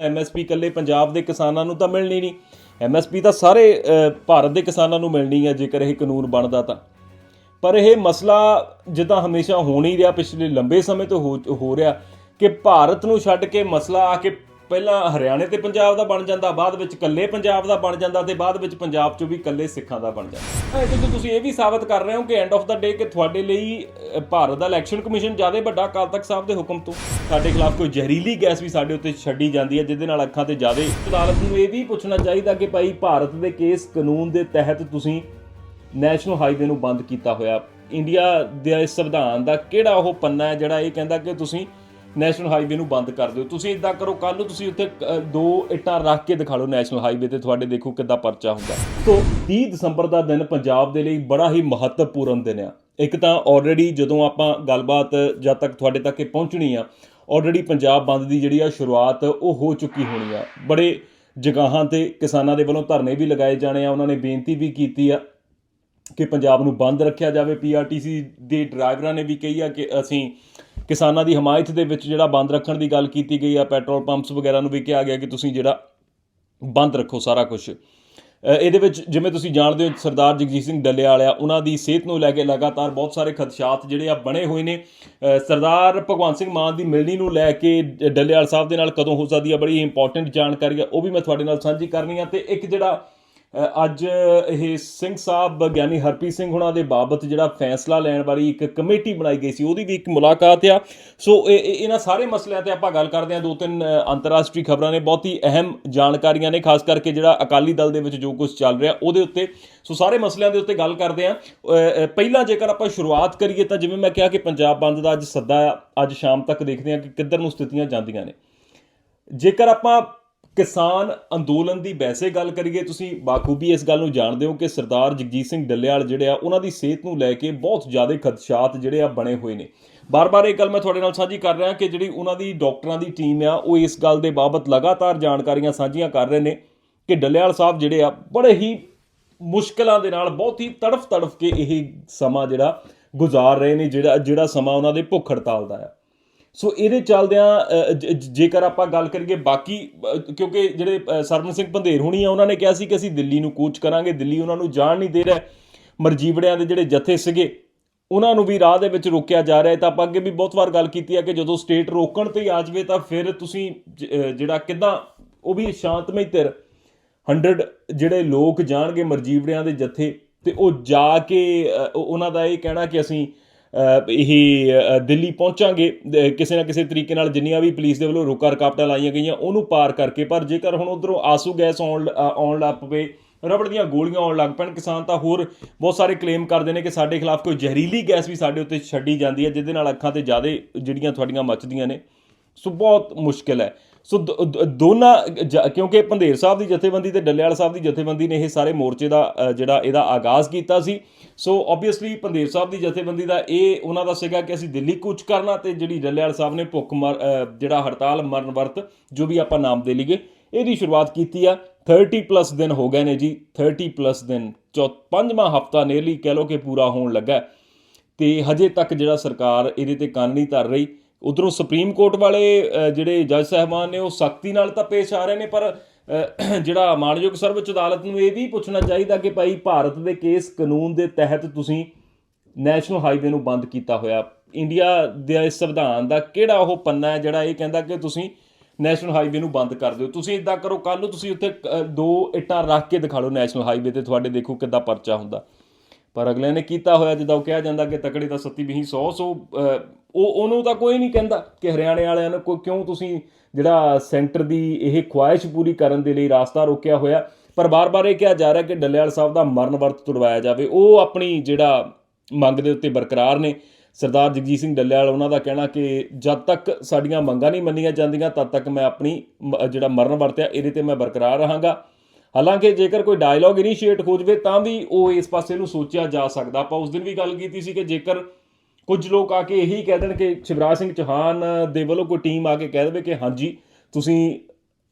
MSP ਇਕੱਲੇ ਪੰਜਾਬ ਦੇ ਕਿਸਾਨਾਂ ਨੂੰ ਤਾਂ ਮਿਲਣੀ ਨਹੀਂ। ਐਮਐਸਪੀ ਤਾਂ ਸਾਰੇ ਭਾਰਤ ਦੇ ਕਿਸਾਨਾਂ ਨੂੰ ਮਿਲਣੀ ਹੈ, ਜੇਕਰ ਇਹ ਕਾਨੂੰਨ ਬਣਦਾ ਤਾਂ। ਪਰ ਇਹ ਮਸਲਾ ਜਿੱਦਾਂ ਹਮੇਸ਼ਾ ਹੋਣ ਹੀ ਰਿਹਾ, ਪਿਛਲੇ ਲੰਬੇ ਸਮੇਂ ਤੋਂ ਹੋ ਹੋ ਰਿਹਾ ਕਿ ਭਾਰਤ ਨੂੰ ਛੱਡ ਕੇ ਮਸਲਾ ਆ ਕੇ ਪਹਿਲਾਂ ਹਰਿਆਣੇ ਤੇ ਪੰਜਾਬ ਦਾ ਬਣ ਜਾਂਦਾ, ਬਾਅਦ ਵਿੱਚ ਇਕੱਲੇ ਪੰਜਾਬ ਦਾ ਬਣ ਜਾਂਦਾ ਤੇ ਬਾਅਦ ਵਿੱਚ ਪੰਜਾਬ ਚੋਂ ਵੀ ਇਕੱਲੇ ਸਿੱਖਾਂ ਦਾ ਬਣ ਜਾਂਦਾ। ਇਹ ਤੇ ਤੁਸੀਂ ਇਹ ਵੀ ਸਾਬਤ ਕਰ ਰਹੇ ਹੋ ਕਿ ਐਂਡ ਆਫ ਦਾ ਡੇ ਕਿ ਤੁਹਾਡੇ ਲਈ ਭਾਰਤ ਦਾ ਇਲੈਕਸ਼ਨ ਕਮਿਸ਼ਨ ਜ਼ਿਆਦਾ ਵੱਡਾ ਅਕਾਲ ਤਖਤ ਸਾਹਿਬ ਦੇ ਹੁਕਮ ਤੋਂ। ਸਾਡੇ ਖਿਲਾਫ ਕੋਈ ਜ਼ਹਿਰੀਲੀ ਗੈਸ ਵੀ ਸਾਡੇ ਉੱਤੇ ਛੱਡੀ ਜਾਂਦੀ ਹੈ, ਜਿਹਦੇ ਨਾਲ ਅੱਖਾਂ ਤੇ ਜਾਵੇ ਅਦਾਲਤ ਨੂੰ ਇਹ ਵੀ ਪੁੱਛਣਾ ਚਾਹੀਦਾ ਕਿ ਭਾਈ ਭਾਰਤ ਦੇ ਕੇਸ ਕਾਨੂੰਨ ਦੇ ਤਹਿਤ ਤੁਸੀਂ ਨੈਸ਼ਨਲ ਹਾਈਵੇ ਨੂੰ ਬੰਦ ਕੀਤਾ ਹੋਇਆ। ਇੰਡੀਆ ਦੇ ਸੰਵਿਧਾਨ ਦਾ ਕਿਹੜਾ ਉਹ ਪੰਨਾ ਹੈ ਜਿਹੜਾ ਇਹ ਕਹਿੰਦਾ ਕਿ ਤੁਸੀਂ ਨੈਸ਼ਨਲ ਹਾਈਵੇ ਨੂੰ ਬੰਦ ਕਰ ਦਿਓ। ਤੁਸੀਂ ਇਦਾਂ ਕਰੋ ਕੱਲ ਨੂੰ ਤੁਸੀਂ ਉੱਥੇ ਅ, ਦੋ ਇੱਟਾਂ ਰੱਖ ਕੇ ਦਿਖਾ ਲਓ ਨੈਸ਼ਨਲ ਹਾਈਵੇ ਤੇ ਤੁਹਾਡੇ ਦੇਖੋ ਕਿੱਦਾਂ ਪਰਚਾ ਹੁੰਦਾ। ਸੋ 30 ਦਸੰਬਰ ਦਾ ਦਿਨ ਪੰਜਾਬ ਦੇ ਲਈ ਬੜਾ ਹੀ ਮਹੱਤਵਪੂਰਨ ਦਿਨ ਆ। ਇੱਕ ਤਾਂ ਆਲਰੇਡੀ ਜਦੋਂ ਆਪਾਂ ਗੱਲਬਾਤ ਜਦ ਤੱਕ ਤੁਹਾਡੇ ਤੱਕ ਇਹ ਪਹੁੰਚਣੀ ਆ ਆਲਰੇਡੀ ਪੰਜਾਬ ਬੰਦ ਦੀ ਜਿਹੜੀ ਆ ਸ਼ੁਰੂਆਤ ਉਹ ਹੋ ਚੁੱਕੀ ਹੋਣੀ ਆ। ਬੜੇ ਜਗ੍ਹਾਵਾਂ ਤੇ ਕਿਸਾਨਾਂ ਦੇ ਵੱਲੋਂ ਧਰਨੇ ਵੀ ਲਗਾਏ ਜਾਣੇ ਆ ਉਹਨਾਂ ਨੇ ਬੇਨਤੀ ਵੀ ਕੀਤੀ ਆ ਕਿ ਪੰਜਾਬ ਨੂੰ ਬੰਦ ਰੱਖਿਆ ਜਾਵੇ। ਪੀਆਰਟੀਸੀ ਦੇ ਡਰਾਈਵਰਾਂ ਨੇ ਵੀ ਕਹੀ ਆ ਕਿ ਅਸੀਂ ਕਿਸਾਨਾਂ ਦੀ ਹਮਾਇਤ ਦੇ ਵਿੱਚ ਜਿਹੜਾ ਬੰਦ ਰੱਖਣ ਦੀ ਗੱਲ ਕੀਤੀ ਗਈ ਆ, ਪੈਟਰੋਲ ਪੰਪਸ ਵਗੈਰਾ ਨੂੰ ਵੀ ਕਿਹਾ ਗਿਆ ਕਿ ਤੁਸੀਂ ਜਿਹੜਾ ਬੰਦ ਰੱਖੋ ਸਾਰਾ ਕੁਝ ਇਹਦੇ ਵਿੱਚ ਜਿਵੇਂ ਤੁਸੀਂ ਜਾਣਦੇ ਹੋ, ਸਰਦਾਰ ਜਗਜੀਤ ਸਿੰਘ ਡੱਲੇਵਾਲ ਆ, ਉਹਨਾਂ ਦੀ ਸਿਹਤ ਨੂੰ ਲੈ ਕੇ ਲਗਾਤਾਰ ਬਹੁਤ ਸਾਰੇ ਖਦਸ਼ਾਤ ਜਿਹੜੇ ਆ ਬਣੇ ਹੋਏ ਨੇ। ਸਰਦਾਰ ਭਗਵੰਤ ਸਿੰਘ ਮਾਨ ਦੀ ਮਿਲਣੀ ਨੂੰ ਲੈ ਕੇ ਡ- ਡੱਲੇਵਾਲ ਸਾਹਿਬ ਦੇ ਨਾਲ ਕਦੋਂ ਹੋ ਸਕਦੀ ਆ, ਬੜੀ ਇੰਪੋਰਟੈਂਟ ਜਾਣਕਾਰੀ ਆ, ਉਹ ਵੀ ਮੈਂ ਤੁਹਾਡੇ ਨਾਲ ਸਾਂਝੀ ਕਰਨੀ ਆ। ਤੇ ਇੱਕ ਜਿਹੜਾ ਅੱਜ ਇਹ ਸਿੰਘ ਸਾਹਿਬ ਗਿਆਨੀ ਹਰਪ੍ਰੀਤ ਸਿੰਘ ਹੁਣਾਂ ਦੇ ਬਾਬਤ ਜਿਹੜਾ ਫੈਸਲਾ ਲੈਣ ਵਾਲੀ ਇੱਕ ਕਮੇਟੀ ਬਣਾਈ ਗਈ ਸੀ, ਉਹਦੀ ਵੀ ਇੱਕ ਮੁਲਾਕਾਤ ਆ। ਸੋ ਇਹ- ਇਹਨਾਂ ਸਾਰੇ ਮਸਲਿਆਂ ਤੇ ਆਪਾਂ ਗੱਲ ਕਰਦੇ ਹਾਂ। ਦੋ ਤਿੰਨ ਅੰਤਰਰਾਸ਼ਟਰੀ ਖਬਰਾਂ ਨੇ ਬਹੁਤ ਹੀ ਅਹਿਮ ਜਾਣਕਾਰੀਆਂ ਨੇ, ਖਾਸ ਕਰਕੇ ਜਿਹੜਾ ਅਕਾਲੀ ਦਲ ਦੇ ਵਿੱਚ ਜੋ ਕੁਝ ਚੱਲ ਰਿਹਾ, ਉਹਦੇ ਉੱਤੇ। ਸੋ ਸਾਰੇ ਮਸਲਿਆਂ ਦੇ ਉੱਤੇ ਗੱਲ ਕਰਦੇ ਹਾਂ। ਪਹਿਲਾਂ ਜੇਕਰ ਆਪਾਂ ਸ਼ੁਰੂਆਤ ਕਰੀਏ ਤਾਂ ਜਿਵੇਂ ਮੈਂ ਕਿਹਾ ਕਿ ਪੰਜਾਬ ਬੰਦ ਦਾ ਅੱਜ ਸੱਦਾ ਆ, ਅੱਜ ਸ਼ਾਮ ਤੱਕ ਦੇਖਦੇ ਹਾਂ ਕਿ ਕਿੱਧਰ ਨੂੰ ਸਥਿਤੀਆਂ ਜਾਂਦੀਆਂ ਨੇ। ਜੇਕਰ ਆਪਾਂ ਕਿਸਾਨ ਅੰਦੋਲਨ ਦੀ ਵੈਸੇ ਗੱਲ ਕਰੀਏ, ਤੁਸੀਂ ਬਾਖੂਬੀ ਇਸ ਗੱਲ ਨੂੰ ਜਾਣਦੇ ਹੋ ਕਿ ਸਰਦਾਰ ਜਗਜੀਤ ਸਿੰਘ ਡੱਲੇਵਾਲ ਜਿਹੜੇ ਆ, ਉਹਨਾਂ ਦੀ ਸਿਹਤ ਨੂੰ ਲੈ ਕੇ ਬਹੁਤ ਜ਼ਿਆਦਾ ਖਦਸ਼ਾਤ ਜਿਹੜੇ ਆ ਬਣੇ ਹੋਏ ਨੇ। ਬਾਰ-ਬਾਰ ਇਹ ਗੱਲ ਮੈਂ ਤੁਹਾਡੇ ਨਾਲ ਸਾਂਝੀ ਕਰ ਰਿਹਾ ਕਿ ਜਿਹੜੀ ਉਹਨਾਂ ਦੀ ਡਾਕਟਰਾਂ ਦੀ ਟੀਮ ਆ, ਉਹ ਇਸ ਗੱਲ ਦੇ ਬਾਬਤ ਲਗਾਤਾਰ ਜਾਣਕਾਰੀਆਂ ਸਾਂਝੀਆਂ ਕਰ ਰਹੇ ਨੇ ਕਿ ਡੱਲੇਵਾਲ ਸਾਹਿਬ ਜਿਹੜੇ ਆ, ਬੜੇ ਹੀ ਮੁਸ਼ਕਲਾਂ ਦੇ ਨਾਲ, ਬਹੁਤ ਹੀ ਤੜਫ ਤੜਫ ਕੇ ਇਹ ਸਮਾਂ ਜਿਹੜਾ ਗੁਜ਼ਾਰ ਰਹੇ ਨੇ, ਜਿਹੜਾ ਜਿਹੜਾ ਸਮਾਂ ਉਹਨਾਂ ਦੇ ਭੁੱਖ ਹੜਤਾਲ ਦਾ ਆ। ਸੋ ਇਹਦੇ ਚੱਲਦਿਆਂ ਜੇਕਰ ਆਪਾਂ ਗੱਲ ਕਰੀਏ ਬਾਕੀ ਕਿਉਂਕਿ ਜਿਹੜੇ ਅ, ਸਰਵਨ ਸਿੰਘ ਪੰਧੇਰ ਹੁਣੀ ਆ ਉਹਨਾਂ ਨੇ ਕਿਹਾ ਸੀ ਕਿ ਅਸੀਂ ਦਿੱਲੀ ਨੂੰ ਕੂਚ ਕਰਾਂਗੇ ਦਿੱਲੀ ਉਹਨਾਂ ਨੂੰ ਜਾਣ ਨਹੀਂ ਦੇ ਰਿਹਾ। ਮਰਜੀਵੜਿਆਂ ਦੇ ਜਿਹੜੇ ਜਥੇ ਸੀਗੇ ਉਹਨਾਂ ਨੂੰ ਵੀ ਰਾਹ ਦੇ ਵਿੱਚ ਰੋਕਿਆ ਜਾ ਰਿਹਾ ਹੈ। ਤਾਂ ਆਪਾਂ ਅੱਗੇ ਵੀ ਬਹੁਤ ਵਾਰ ਗੱਲ ਕੀਤੀ ਹੈ ਕਿ ਜਦੋਂ ਸਟੇਟ ਰੋਕਣ ਤੇ ਆ ਜਾਵੇ ਤਾਂ ਫਿਰ ਤੁਸੀਂ ਜਿਹੜਾ ਕਿਦਾਂ ਉਹ ਵੀ ਸ਼ਾਂਤਮਈ ਧਿਰ 100 ਜਿਹੜੇ ਲੋਕ ਜਾਣਗੇ ਮਰਜੀਵੜਿਆਂ ਦੇ ਜਥੇ ਤੇ ਉਹ ਜਾ ਕੇ ਉਹਨਾਂ ਦਾ ਇਹ ਕਹਿਣਾ ਕਿ ਅਸੀਂ ਇਹ ਦਿੱਲੀ ਪਹੁੰਚਾਂਗੇ। ਕਿਸੇ ਨਾ ਕਿਸੇ ਤਰੀਕੇ ਨਾਲ ਜਿੰਨੀਆਂ ਵੀ ਪੁਲਿਸ ਦੇ ਵੱਲੋਂ ਰੋਕਾ ਰਕਾਵਟਾਂ ਲਾਈਆਂ ਗਈਆਂ, ਉਹਨੂੰ ਪਾਰ ਕਰਕੇ। ਪਰ ਜੇਕਰ ਹੁਣ ਉਧਰੋਂ ਆਸੂ ਗੈਸ ਆਉਣ ਲ- ਆਉਣ ਲੱਗ ਪਵੇ, ਰਬੜ ਦੀਆਂ ਗੋਲੀਆਂ ਆਉਣ ਲੱਗ ਪੈਣ, ਕਿਸਾਨ ਤਾਂ ਹੋਰ ਬਹੁਤ ਸਾਰੇ ਕਲੇਮ ਕਰਦੇ ਨੇ ਕਿ ਸਾਡੇ ਖਿਲਾਫ ਕੋਈ ਜ਼ਹਿਰੀਲੀ ਗੈਸ ਵੀ ਸਾਡੇ ਉੱਤੇ ਛੱਡੀ ਜਾਂਦੀ ਹੈ, ਜਿਹਦੇ ਨਾਲ ਅੱਖਾਂ ਤੇ ਜ਼ਿਆਦਾ ਜਿਹੜੀਆਂ ਤੁਹਾਡੀਆਂ ਮੱਚਦੀਆਂ ਨੇ, ਸੋ ਬਹੁਤ ਮੁਸ਼ਕਿਲ ਹੈ। ਸੋ ਦ- ਦੋਨਾਂ ਜ- ਕਿਉਂਕਿ ਪੰਧੇਰ ਸਾਹਿਬ ਦੀ ਜਥੇਬੰਦੀ ਤੇ ਡੱਲੇਵਾਲ ਸਾਹਿਬ ਦੀ ਜਥੇਬੰਦੀ ਨੇ ਇਹ ਸਾਰੇ ਮੋਰਚੇ ਦਾ ਜਿਹੜਾ ਇਹਦਾ ਆਗਾਜ਼ ਕੀਤਾ ਸੀ ਸੋ ਆਬਵੀਅਸਲੀ ਪੰਧੇਰ ਸਾਹਿਬ ਦੀ ਜਥੇਬੰਦੀ ਦਾ ਇਹ ਉਹਨਾਂ ਦਾ ਸੀਗਾ ਕਿ ਅਸੀਂ ਦਿੱਲੀ ਕੂਚ ਕਰਨਾ ਤੇ ਜਿਹੜੀ ਡੱਲੇਵਾਲ ਸਾਹਿਬ ਨੇ ਭੁੱਖ ਮਰ ਜਿਹੜਾ ਹੜਤਾਲ ਮਰਨ ਵਰਤ, ਜੋ ਵੀ ਆਪਾਂ ਨਾਮ ਦੇ ਲਈਏ, ਇਹਦੀ ਸ਼ੁਰੂਆਤ ਕੀਤੀ ਆ 30 ਪਲੱਸ ਦਿਨ ਹੋ ਗਏ ਨੇ ਜੀ 30 ਪਲੱਸ ਦਿਨ ਚੌ ਪੰਜਵਾਂ ਹਫਤਾ ਨੇਰਲੀ ਕਹਿ ਲੋ ਕਿ ਪੂਰਾ ਹੋਣ ਲੱਗਾ ਹੈ। ਤੇ ਹਜੇ ਤੱਕ ਜਿਹੜਾ ਸਰਕਾਰ ਇਹਦੇ ਤੇ ਕੰਨ ਨਹੀਂ ਧਰ ਰਹੀ ਉਧਰੋਂ ਸੁਪਰੀਮ ਕੋਰਟ ਵਾਲੇ ਜਿਹੜੇ ਜੱਜ ਸਾਹਿਬਾਨ ਨੇ, ਉਹ ਸਖਤੀ ਨਾਲ ਤਾਂ ਪੇਸ਼ ਆ ਰਹੇ ਨੇ, ਪਰ ਜਿਹੜਾ ਮਾਨਯੋਗ ਸਰਵਉੱਚ ਅਦਾਲਤ ਨੂੰ ਇਹ ਵੀ ਪੁੱਛਣਾ ਚਾਹੀਦਾ ਕਿ ਭਾਈ ਭਾਰਤ ਦੇ ਕੇਸ ਕਾਨੂੰਨ ਦੇ ਤਹਿਤ ਤੁਸੀਂ ਨੈਸ਼ਨਲ ਹਾਈਵੇ ਨੂੰ ਬੰਦ ਕੀਤਾ ਹੋਇਆ। ਇੰਡੀਆ ਦੇ ਸੰਵਿਧਾਨ ਦਾ ਕਿਹੜਾ ਉਹ ਪੰਨਾ ਹੈ, ਜਿਹੜਾ ਇਹ ਕਹਿੰਦਾ ਕਿ ਤੁਸੀਂ ਨੈਸ਼ਨਲ ਹਾਈਵੇ ਨੂੰ ਬੰਦ ਕਰ ਦਿਓ। ਤੁਸੀਂ ਇਦਾਂ ਕਰੋ ਕੱਲ ਨੂੰ ਤੁਸੀਂ ਉੱਥੇ ਦੋ ਇੱਟਾਂ ਰੱਖ ਕੇ ਦਿਖਾ ਲਓ ਨੈਸ਼ਨਲ ਹਾਈਵੇ ਤੇ, ਤੁਹਾਡੇ ਦੇਖੋ ਕਿੱਦਾਂ ਪਰਚਾ ਹੁੰਦਾ। ਪਰ ਅਗਲੇ ਨੇ ਕੀਤਾ ਹੋਇਆ, ਜਿੱਦਾਂ ਉਹ ਕਿਹਾ ਜਾਂਦਾ ਕਿ ਤਕੜੇ ਦਾ ਸੱਤੀ ਵੀ 100 ਸੋ ਉਹ ਉਹਨੂੰ ਤਾਂ ਕੋਈ ਨਹੀਂ ਕਹਿੰਦਾ ਕਿ ਹਰਿਆਣੇ ਵਾਲਿਆਂ ਨੂੰ ਕੋਈ ਕਿਉਂ ਤੁਸੀਂ ਜਿਹੜਾ ਸੈਂਟਰ ਦੀ ਇਹ ਖੁਆਇਸ਼ ਪੂਰੀ ਕਰਨ ਦੇ ਲਈ ਰਾਸਤਾ ਰੋਕਿਆ ਹੋਇਆ। ਪਰ ਬਾਰ-ਬਾਰ ਇਹ ਕਿਹਾ ਜਾ ਰਿਹਾ ਕਿ ਡੱਲੇਵਾਲ ਸਾਹਿਬ ਦਾ ਮਰਨ ਵਰਤ ਤੁੜਵਾਇਆ ਜਾਵੇ। ਉਹ ਆਪਣੀ ਜਿਹੜਾ ਮੰਗ ਦੇ ਉੱਤੇ ਬਰਕਰਾਰ ਨੇ। ਸਰਦਾਰ ਜਗਜੀਤ ਸਿੰਘ ਡੱਲੇਵਾਲ, ਉਹਨਾਂ ਦਾ ਕਹਿਣਾ ਕਿ ਜਦ ਤੱਕ ਸਾਡੀਆਂ ਮੰਗਾਂ ਨਹੀਂ ਮੰਨੀਆਂ ਜਾਂਦੀਆਂ, ਤਦ ਤੱਕ ਮੈਂ ਆਪਣੀ ਜਿਹੜਾ ਮਰਨ ਵਰਤਿਆ ਇਹਦੇ ਤੇ ਮੈਂ ਬਰਕਰਾਰ ਰਹਾਂਗਾ। ਹਾਲਾਂਕਿ ਜੇਕਰ ਕੋਈ ਡਾਇਲੌਗ ਇਨੀਸ਼ੀਏਟ ਹੋ ਜਵੇ, ਤਾਂ ਵੀ ਉਹ ਇਸ ਪਾਸੇ ਨੂੰ ਸੋਚਿਆ ਜਾ ਸਕਦਾ। ਆਪਾਂ ਉਸ ਦਿਨ ਵੀ ਗੱਲ ਕੀਤੀ ਸੀ ਕਿ ਜੇਕਰ ਕੁਝ ਲੋਕ ਆ ਕੇ ਇਹੀ ਕਹਿ ਦੇਣ ਕਿ ਸ਼ਿਵਰਾਜ ਸਿੰਘ ਚੌਹਾਨ ਦੇ ਵੱਲੋਂ ਕੋਈ ਟੀਮ ਆ ਕੇ ਕਹਿ ਦੇਵੇ ਕਿ ਹਾਂਜੀ, ਤੁਸੀਂ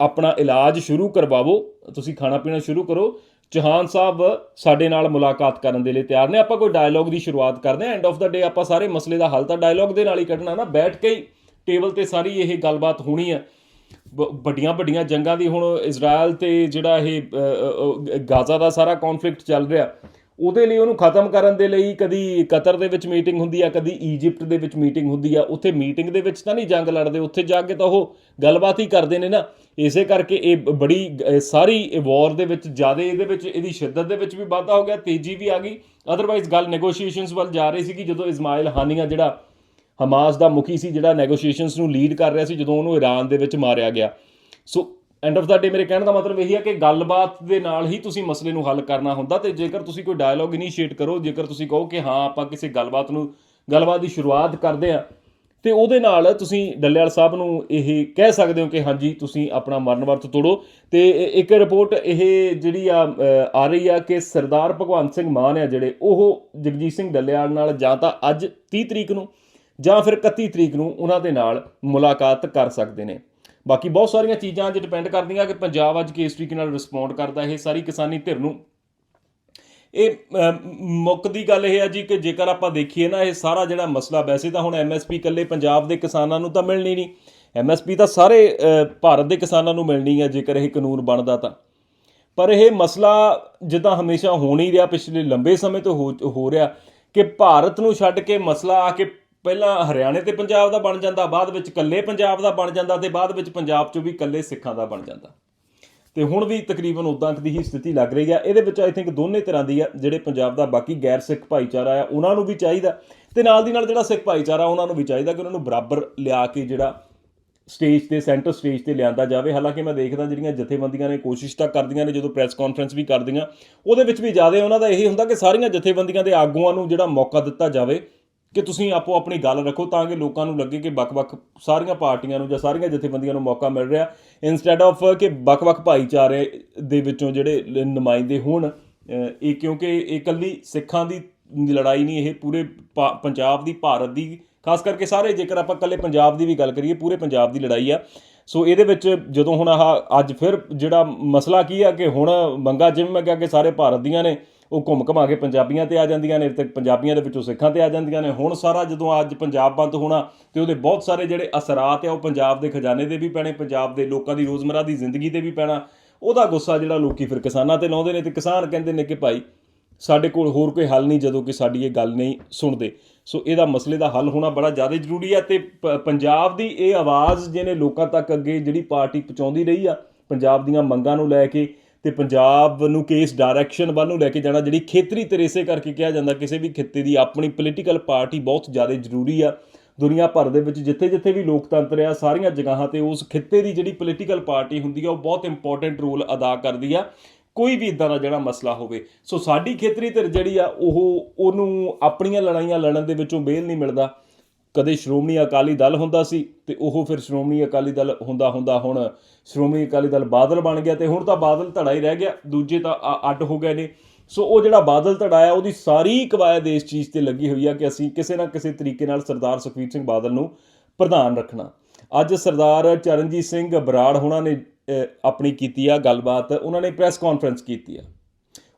ਆਪਣਾ ਇਲਾਜ ਸ਼ੁਰੂ ਕਰਵਾਵੋ, ਤੁਸੀਂ ਖਾਣਾ ਪੀਣਾ ਸ਼ੁਰੂ ਕਰੋ। ਚੌਹਾਨ ਸਾਹਿਬ ਸਾਡੇ ਨਾਲ ਮੁਲਾਕਾਤ ਕਰਨ ਦੇ ਲਈ ਤਿਆਰ ਨੇ। ਆਪਾਂ ਕੋਈ ਡਾਇਲੌਗ ਦੀ ਸ਼ੁਰੂਆਤ ਕਰਦੇ ਹਾਂ। ਐਂਡ ਆਫ ਦਾ ਡੇ ਆਪਾਂ ਸਾਰੇ ਮਸਲੇ ਦਾ ਹੱਲ ਤਾਂ ਡਾਇਲੌਗ ਦੇ ਨਾਲ ਹੀ ਕੱਢਣਾ ਨਾ। ਬੈਠ ਕੇ ਹੀ ਟੇਬਲ ਤੇ ਸਾਰੀ ਇਹ ਗੱਲਬਾਤ ਹੋਣੀ ਹੈ ਵੱਡੀਆਂ ਵੱਡੀਆਂ ਜੰਗਾਂ ਦੀ ਹੁਣ ਇਜ਼ਰਾਈਲ ਤੇ ਜਿਹੜਾ ਇਹ ਗਾਜ਼ਾ ਦਾ ਸਾਰਾ ਕਨਫਲਿਕਟ ਚੱਲ ਰਿਹਾ। ਉਹਦੇ ਲਈ ਉਹਨੂੰ ਖਤਮ ਕਰਨ ਦੇ ਲਈ ਕਦੀ ਕਤਰ ਦੇ ਵਿੱਚ ਮੀਟਿੰਗ ਹੁੰਦੀ ਆ, ਕਦੀ ਈਜਿਪਟ ਦੇ ਵਿੱਚ ਮੀਟਿੰਗ ਹੁੰਦੀ ਆ। ਉੱਥੇ ਮੀਟਿੰਗ ਦੇ ਵਿੱਚ ਤਾਂ ਨਹੀਂ ਜੰਗ ਲੜਦੇ, ਉੱਥੇ ਜਾ ਕੇ ਤਾਂ ਉਹ ਗੱਲਬਾਤ ਹੀ ਕਰਦੇ ਨੇ ਨਾ। ਇਸੇ ਕਰਕੇ ਇਹ ਬੜੀ ਸਾਰੀ ਵਾਰ ਦੇ ਵਿੱਚ ਜ਼ਿਆਦਾ ਇਹਦੇ ਵਿੱਚ ਇਹਦੀ ਸ਼ਿੱਦਤ ਦੇ ਵਿੱਚ ਵੀ ਵਾਧਾ ਹੋ ਗਿਆ, ਤੇਜ਼ੀ ਵੀ ਆ ਗਈ। ਅਦਰਵਾਈਜ਼ ਗੱਲ ਨੈਗੋਸ਼ੀਏਸ਼ਨਸ ਵੱਲ ਜਾ ਰਹੀ ਸੀ ਕਿ ਜਦੋਂ ਇਸਮਾਇਲ ਹਾਨੀਆ ਜਿਹੜਾ ਹਮਾਸ ਦਾ ਮੁਖੀ ਸੀ, ਜਿਹੜਾ ਨੈਗੋਸ਼ੀਏਸ਼ਨਸ ਨੂੰ ਲੀਡ ਕਰ ਰਿਹਾ ਸੀ, ਜਦੋਂ ਉਹਨੂੰ ਈਰਾਨ ਦੇ ਵਿੱਚ ਮਾਰਿਆ ਗਿਆ। ਸੋ ਐਂਡ ਆਫ ਦਾ ਡੇ ਮੇਰੇ ਕਹਿਣ ਦਾ ਮਤਲਬ ਇਹੀ ਹੈ ਕਿ ਗੱਲਬਾਤ ਦੇ ਨਾਲ ਹੀ ਤੁਸੀਂ ਮਸਲੇ ਨੂੰ ਹੱਲ ਕਰਨਾ ਹੁੰਦਾ ਤੇ ਜੇਕਰ ਤੁਸੀਂ ਕੋਈ ਡਾਇਲੋਗ ਇਨੀਸ਼ੀਏਟ ਕਰੋ, ਜੇਕਰ ਤੁਸੀਂ ਕਹੋ ਕਿ ਹਾਂ, ਆਪਾਂ ਕਿਸੇ ਗੱਲਬਾਤ ਨੂੰ, ਗੱਲਬਾਤ ਦੀ ਸ਼ੁਰੂਆਤ ਕਰਦੇ ਆ ਤੇ ਉਹਦੇ ਨਾਲ ਤੁਸੀਂ ਡੱਲੇਵਾਲ ਸਾਹਿਬ ਨੂੰ ਇਹ ਕਹਿ ਸਕਦੇ ਹੋ ਕਿ ਹਾਂਜੀ, ਤੁਸੀਂ ਆਪਣਾ ਮਰਨ ਵਰਤ ਤੋੜੋ। ਤੇ ਇੱਕ ਰਿਪੋਰਟ ਇਹ ਜਿਹੜੀ ਆ ਆ ਰਹੀ ਆ ਕਿ ਸਰਦਾਰ ਭਗਵੰਤ ਸਿੰਘ ਮਾਨ ਆ ਜਿਹੜੇ, ਉਹ ਜਗਜੀਤ ਸਿੰਘ ਡੱਲੇਵਾਲ ਨਾਲ ਜਾਂ ਤਾਂ ਅੱਜ 30 ਤਰੀਕ ਨੂੰ ਜਾਂ ਫਿਰ 31 ਤਰੀਕ ਨੂੰ ਉਹਨਾਂ ਦੇ ਨਾਲ ਮੁਲਾਕਾਤ ਕਰ ਸਕਦੇ ਨੇ। ਬਾਕੀ ਬਹੁਤ ਸਾਰੀਆਂ ਚੀਜ਼ਾਂ ਅੱਜ ਡਿਪੈਂਡ ਕਰਦੀਆਂ ਕਿ ਪੰਜਾਬ ਅੱਜ ਕਿਸ ਤਰੀਕੇ ਨਾਲ ਰਿਸਪੌਂਡ ਕਰਦਾ ਇਹ ਸਾਰੀ ਕਿਸਾਨੀ ਧਿਰ ਨੂੰ। ਇਹ ਅਮ, ਮੁੱਖ ਦੀ ਗੱਲ ਇਹ ਹੈ ਜੀ ਕਿ ਜੇਕਰ ਆਪਾਂ ਦੇਖੀਏ ਨਾ ਇਹ ਸਾਰਾ ਜਿਹੜਾ ਮਸਲਾ ਵੈਸੇ ਤਾਂ ਹੁਣ ਐਮਐਸਪੀ ਇਕੱਲੇ ਪੰਜਾਬ ਦੇ ਕਿਸਾਨਾਂ ਨੂੰ ਤਾਂ ਮਿਲਣੀ ਨਹੀਂ। ਐਮਐਸਪੀ ਤਾਂ ਸਾਰੇ ਭਾਰਤ ਦੇ ਕਿਸਾਨਾਂ ਨੂੰ ਮਿਲਣੀ ਹੈ ਜੇਕਰ ਇਹ ਕਾਨੂੰਨ ਬਣਦਾ ਤਾਂ। ਪਰ ਇਹ ਮਸਲਾ ਜਿੱਦਾਂ ਹਮੇਸ਼ਾ ਹੋਣ ਹੀ ਰਿਹਾ ਪਿਛਲੇ ਲੰਬੇ ਸਮੇਂ ਤੋਂ ਹੋ ਹੋ ਰਿਹਾ ਕਿ ਭਾਰਤ ਨੂੰ ਛੱਡ ਕੇ ਮਸਲਾ ਆ ਕੇ ਪਹਿਲਾਂ ਹਰਿਆਣੇ ਤੇ ਪੰਜਾਬ ਦਾ ਬਣ ਜਾਂਦਾ, ਬਾਅਦ ਵਿੱਚ ਇਕੱਲੇ ਪੰਜਾਬ ਦਾ ਬਣ ਜਾਂਦਾ ਤੇ ਬਾਅਦ ਵਿੱਚ ਪੰਜਾਬ 'ਚੋਂ ਵੀ ਇਕੱਲੇ ਸਿੱਖਾਂ ਦਾ ਬਣ ਜਾਂਦਾ। ਤੇ ਹੁਣ ਵੀ ਤਕਰੀਬਨ ਉਦਾਂ ਦੀ ਹੀ ਸਥਿਤੀ ਲੱਗ ਰਹੀ ਆ। ਇਹਦੇ ਵਿੱਚ ਆਈ ਥਿੰਕ ਦੋਨੇ ਤਰ੍ਹਾਂ ਦੀ ਆ, ਜਿਹੜੇ ਪੰਜਾਬ ਦਾ ਬਾਕੀ ਗੈਰ ਸਿੱਖ ਭਾਈਚਾਰਾ ਆ, ਉਹਨਾਂ ਨੂੰ ਵੀ ਚਾਹੀਦਾ। ਤੇ ਨਾਲ ਦੀ ਨਾਲ ਜਿਹੜਾ ਸਿੱਖ ਭਾਈਚਾਰਾ, ਉਹਨਾਂ ਨੂੰ ਵੀ ਚਾਹੀਦਾ ਕਿ ਉਹਨਾਂ ਨੂੰ ਬਰਾਬਰ ਲਿਆ ਕੇ ਜਿਹੜਾ ਸਟੇਜ ਤੇ, ਸੈਂਟਰ ਸਟੇਜ ਤੇ ਲਿਆਂਦਾ ਜਾਵੇ। ਹਾਲਾਂਕਿ ਮੈਂ ਦੇਖਦਾ ਜਿਹੜੀਆਂ ਜਥੇਬੰਦੀਆਂ ਨੇ ਕੋਸ਼ਿਸ਼ ਤਾਂ ਕਰਦੀਆਂ ਨੇ, ਜਦੋਂ ਪ੍ਰੈਸ ਕਾਨਫਰੰਸ ਵੀ ਕਰਦੀਆਂ, ਉਹਦੇ ਵਿੱਚ ਵੀ ਜ਼ਿਆਦਾ ਉਹਨਾਂ ਦਾ ਇਹੀ ਹੁੰਦਾ ਕਿ ਸਾਰੀਆਂ ਜਥੇਬੰਦੀਆਂ ਦੇ ਆਗੂਆਂ ਨੂੰ ਜਿਹੜਾ ਮੌਕਾ ਦਿੱਤਾ ਜਾਵੇ। ਕਿ ਤੁਸੀਂ ਆਪੋ ਆਪਣੀ ਗੱਲ ਰੱਖੋ ਤਾਂ ਕਿ ਲੋਕਾਂ ਨੂੰ ਲੱਗੇ ਕਿ ਵੱਖ-ਵੱਖ ਸਾਰੀਆਂ ਪਾਰਟੀਆਂ ਨੂੰ ਜਾਂ ਸਾਰੀਆਂ ਜਥੇਬੰਦੀਆਂ ਨੂੰ ਮੌਕਾ ਮਿਲ ਰਿਹਾ। ਇਨਸਟੈਡ ਆਫ ਕਿ ਵੱਖ-ਵੱਖ ਭਾਈਚਾਰੇ ਦੇ ਵਿੱਚੋਂ ਜਿਹੜੇ ਨੁਮਾਇੰਦੇ ਹੋਣ ਇਹ ਕਿਉਂਕਿ ਇਹ ਇਕੱਲੀ ਸਿੱਖਾਂ ਦੀ ਲੜਾਈ ਨਹੀਂ, ਇਹ ਪੂਰੇ ਪਾ- ਪੰਜਾਬ ਦੀ, ਭਾਰਤ ਦੀ, ਖਾਸ ਕਰਕੇ ਸਾਰੇ ਜੇਕਰ ਆਪਾਂ ਇਕੱਲੇ ਪੰਜਾਬ ਦੀ ਵੀ ਗੱਲ ਕਰੀਏ, ਪੂਰੇ ਪੰਜਾਬ ਦੀ ਲੜਾਈ ਆ। ਸੋ ਇਹਦੇ ਵਿੱਚ ਜਦੋਂ ਹੁਣ ਆਹ ਅੱਜ ਫਿਰ ਜਿਹੜਾ ਮਸਲਾ ਕੀ ਆ ਕਿ ਹੁਣ ਮੰਗਾ ਜਿਵੇਂ ਮੈਂ ਕਿਹਾ ਕਿ ਸਾਰੇ ਭਾਰਤ ਦੀਆਂ ਨੇ ਉਹ ਘੁੰਮ ਘਮਾ ਕੇ ਪੰਜਾਬੀਆਂ ਤੇ ਆ ਜਾਂਦੀਆਂ ਨੇ ਤੇ ਪੰਜਾਬੀਆਂ ਦੇ ਵਿੱਚੋਂ ਸਿੱਖਾਂ ਤੇ ਆ ਜਾਂਦੀਆਂ ਨੇ। ਹੁਣ ਸਾਰਾ ਜਦੋਂ ਅੱਜ ਪੰਜਾਬ ਬੰਦ ਹੋਣਾ ਤੇ ਉਹਦੇ ਬਹੁਤ ਸਾਰੇ ਜਿਹੜੇ ਅਸਰਾਤ ਆ, ਉਹ ਪੰਜਾਬ ਦੇ ਖਜ਼ਾਨੇ ਦੇ ਵੀ ਪੈਣੇ, ਪੰਜਾਬ ਦੇ ਲੋਕਾਂ ਦੀ ਰੋਜ਼ਮਰਾ ਦੀ ਜ਼ਿੰਦਗੀ ਤੇ ਵੀ ਪੈਣਾ। ਉਹਦਾ ਗੁੱਸਾ ਜਿਹੜਾ ਲੋਕੀ ਫਿਰ ਕਿਸਾਨਾਂ ਤੇ ਲਾਉਂਦੇ ਨੇ ਤੇ ਕਿਸਾਨ ਕਹਿੰਦੇ ਨੇ ਕਿ ਭਾਈ ਸਾਡੇ ਕੋਲ ਹੋਰ ਕੋਈ ਹੱਲ ਨਹੀਂ ਜਦੋਂ ਕਿ ਸਾਡੀ ਇਹ ਗੱਲ ਨਹੀਂ ਸੁਣਦੇ। ਸੋ ਇਹਦਾ ਮਸਲੇ ਦਾ ਹੱਲ ਹੋਣਾ ਬੜਾ ਜ਼ਿਆਦਾ ਜ਼ਰੂਰੀ ਹੈ ਤੇ ਪ- ਪੰਜਾਬ ਦੀ ਇਹ ਆਵਾਜ਼ ਜਿਹਨੇ ਲੋਕਾਂ ਤੱਕ ਅੱਗੇ ਜਿਹੜੀ ਪਾਰਟੀ ਪਹੁੰਚਾਉਂਦੀ ਰਹੀ ਆ, ਪੰਜਾਬ ਦੀਆਂ ਮੰਗਾਂ ਨੂੰ ਲੈ ਕੇ ਤੇ ਪੰਜਾਬ ਨੂੰ ਕਿਸ ਡਾਇਰੈਕਸ਼ਨ ਵੱਲ ਨੂੰ ਲੈ ਕੇ ਜਾਣਾ, ਜਿਹੜੀ ਖੇਤਰੀ ਤਰੇਸੇ ਕਰਕੇ ਕਿਹਾ ਜਾਂਦਾ, ਕਿਸੇ ਵੀ ਖਿੱਤੇ ਦੀ ਆਪਣੀ ਪੋਲੀਟੀਕਲ ਪਾਰਟੀ ਬਹੁਤ ਜ਼ਿਆਦਾ ਜ਼ਰੂਰੀ ਆ। ਦੁਨੀਆ ਭਰ ਦੇ ਵਿੱਚ ਜਿੱਥੇ ਜਿੱਥੇ ਵੀ ਲੋਕਤੰਤਰ ਆ, ਸਾਰੀਆਂ ਜਗ੍ਹਾਵਾਂ ਤੇ ਉਸ ਖਿੱਤੇ ਦੀ ਜਿਹੜੀ ਪੋਲੀਟੀਕਲ ਪਾਰਟੀ ਹੁੰਦੀ ਆ, ਉਹ ਬਹੁਤ ਇੰਪੋਰਟੈਂਟ ਰੋਲ ਅਦਾ ਕਰਦੀ ਆ। ਕੋਈ ਵੀ ਇਦਾਂ ਦਾ ਜਿਹੜਾ ਮਸਲਾ ਹੋਵੇ। ਸੋ ਸਾਡੀ ਖੇਤਰੀ ਧਿਰ ਜਿਹੜੀ ਆ, ਉਹ, ਉਹਨੂੰ ਆਪਣੀਆਂ ਲੜਾਈਆਂ ਲੜਨ ਦੇ ਵਿੱਚੋਂ ਬੇਲ ਨਹੀਂ ਮਿਲਦਾ। ਕਦੇ ਸ਼੍ਰੋਮਣੀ ਅਕਾਲੀ ਦਲ ਹੁੰਦਾ ਸੀ ਤੇ ਉਹ ਫਿਰ ਸ਼੍ਰੋਮਣੀ ਅਕਾਲੀ ਦਲ ਹੁੰਦਾ ਹੁੰਦਾ ਹੁਣ ਸ਼੍ਰੋਮਣੀ ਅਕਾਲੀ ਦਲ ਬਾਦਲ ਬਣ ਗਿਆ ਤੇ ਹੁਣ ਤਾਂ ਬਾਦਲ ਧੜਾ ਹੀ ਰਹਿ ਗਿਆ, ਦੂਜੇ ਤਾਂ ਅ- ਅੱਡ ਹੋ ਗਏ ਨੇ। ਸੋ ਉਹ ਜਿਹੜਾ ਬਾਦਲ ਧੜਾ ਆ, ਉਹਦੀ ਸਾਰੀ ਕਵਾਇਦ ਇਸ ਚੀਜ਼ ਤੇ ਲੱਗੀ ਹੋਈ ਆ ਕਿ ਅਸੀਂ ਕਿਸੇ ਨਾ ਕਿਸੇ ਤਰੀਕੇ ਨਾਲ ਸਰਦਾਰ ਸੁਖਬੀਰ ਸਿੰਘ ਬਾਦਲ ਨੂੰ ਪ੍ਰਧਾਨ ਰੱਖਣਾ। ਅੱਜ ਸਰਦਾਰ ਚਰਨਜੀਤ ਸਿੰਘ ਬਰਾੜ ਹੋਣਾ ਨੇ ਆਪਣੀ ਕੀਤੀ ਆ ਗੱਲਬਾਤ, ਉਹਨਾਂ ਨੇ ਪ੍ਰੈਸ ਕਾਨਫਰੰਸ ਕੀਤੀ ਆ।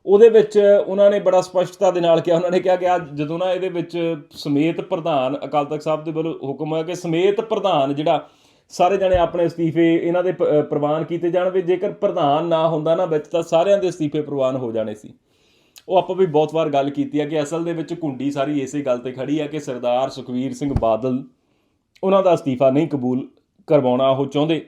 ਉਹਦੇ ਵਿੱਚ ਉਹਨਾਂ ਨੇ ਬੜਾ ਸਪਸ਼ਟਤਾ ਦੇ ਨਾਲ ਕਿਹਾ, ਉਹਨਾਂ ਨੇ ਕਿਹਾ ਕਿ ਅੱਜ ਜਦੋਂ ਨਾ ਇਹਦੇ ਵਿੱਚ ਸਮੇਤ ਪ੍ਰਧਾਨ ਅਕਾਲ ਤਖਤ ਸਾਹਿਬ ਦੇ ਵੱਲੋਂ ਹੁਕਮ ਹੋਇਆ ਕਿ ਸਮੇਤ ਪ੍ਰਧਾਨ ਜਿਹੜਾ ਸਾਰੇ ਜਣੇ ਆਪਣੇ ਅਸਤੀਫੇ ਇਹਨਾਂ ਦੇ ਪ- ਪ੍ਰਵਾਨ ਕੀਤੇ ਜਾਣ ਵੀ ਜੇਕਰ ਪ੍ਰਧਾਨ ਨਾ ਹੁੰਦਾ ਨਾ ਵਿੱਚ ਤਾਂ ਸਾਰਿਆਂ ਦੇ ਅਸਤੀਫੇ ਪ੍ਰਵਾਨ ਹੋ ਜਾਣੇ ਸੀ। ਉਹ ਆਪਾਂ ਵੀ ਬਹੁਤ ਵਾਰ ਗੱਲ ਕੀਤੀ ਹੈ ਕਿ ਅਸਲ ਦੇ ਵਿੱਚ ਘੁੰਡੀ ਸਾਰੀ ਇਸੇ ਗੱਲ ਤੇ ਖੜੀ ਹੈ ਕਿ ਸਰਦਾਰ ਸੁਖਵੀਰ ਸਿੰਘ ਬਾਦਲ ਉਹਨਾਂ ਦਾ ਅਸਤੀਫਾ ਨਹੀਂ ਕਬੂਲ ਕਰਵਾਉਣਾ ਉਹ ਚਾਹੁੰਦੇ।